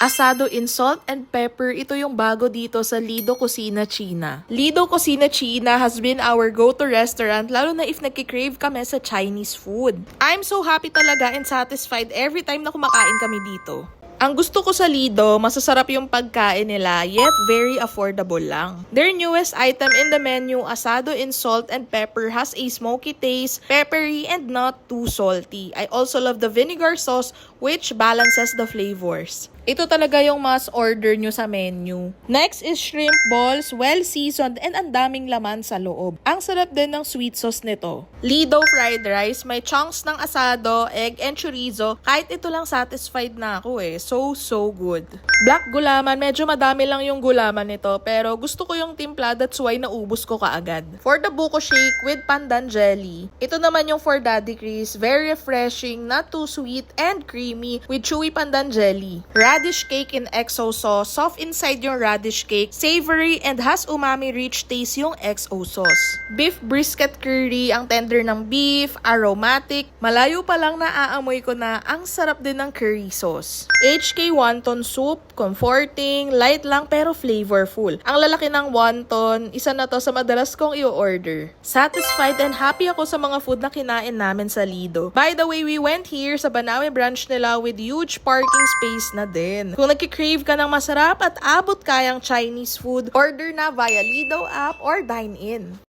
Asado in salt and pepper, ito yung bago dito sa Lido Cocina China. Lido Cocina China has been our go-to restaurant, lalo na if nagkikrave kami sa Chinese food. I'm so happy talaga and satisfied every time na kumakain kami dito. Ang gusto ko sa Lido, masasarap yung pagkain nila, yet very affordable lang. Their newest item in the menu, asado in salt and pepper, has a smoky taste, peppery, and not too salty. I also love the vinegar sauce, which balances the flavors. Ito talaga yung mas order nyo sa menu. Next is shrimp balls, well seasoned and ang daming laman sa loob. Ang sarap din ng sweet sauce nito. Lido fried rice, may chunks ng asado, egg and chorizo. Kahit ito lang satisfied na ako eh. So, so good. Black gulaman, medyo madami lang yung gulaman nito. Pero gusto ko yung timpla, that's why naubos ko kaagad. For the buko shake with pandan jelly. Ito naman yung for Daddy Chris. Very refreshing, not too sweet and creamy with chewy pandan jelly. Radish cake in XO sauce. Soft inside yung radish cake. Savory and has umami-rich taste yung XO sauce. Beef brisket curry. Ang tender ng beef. Aromatic. Malayo pa lang naaamoy ko na ang sarap din ng curry sauce. HK wonton soup. Comforting. Light lang pero flavorful. Ang lalaki ng wonton. Isa na to sa madalas kong i-order. Satisfied and happy ako sa mga food na kinain namin sa Lido. By the way, we went here sa Banawe branch nila with huge parking space na din. Kung nagki-crave ka ng masarap at abot kayang Chinese food, order na via Lido app or dine-in.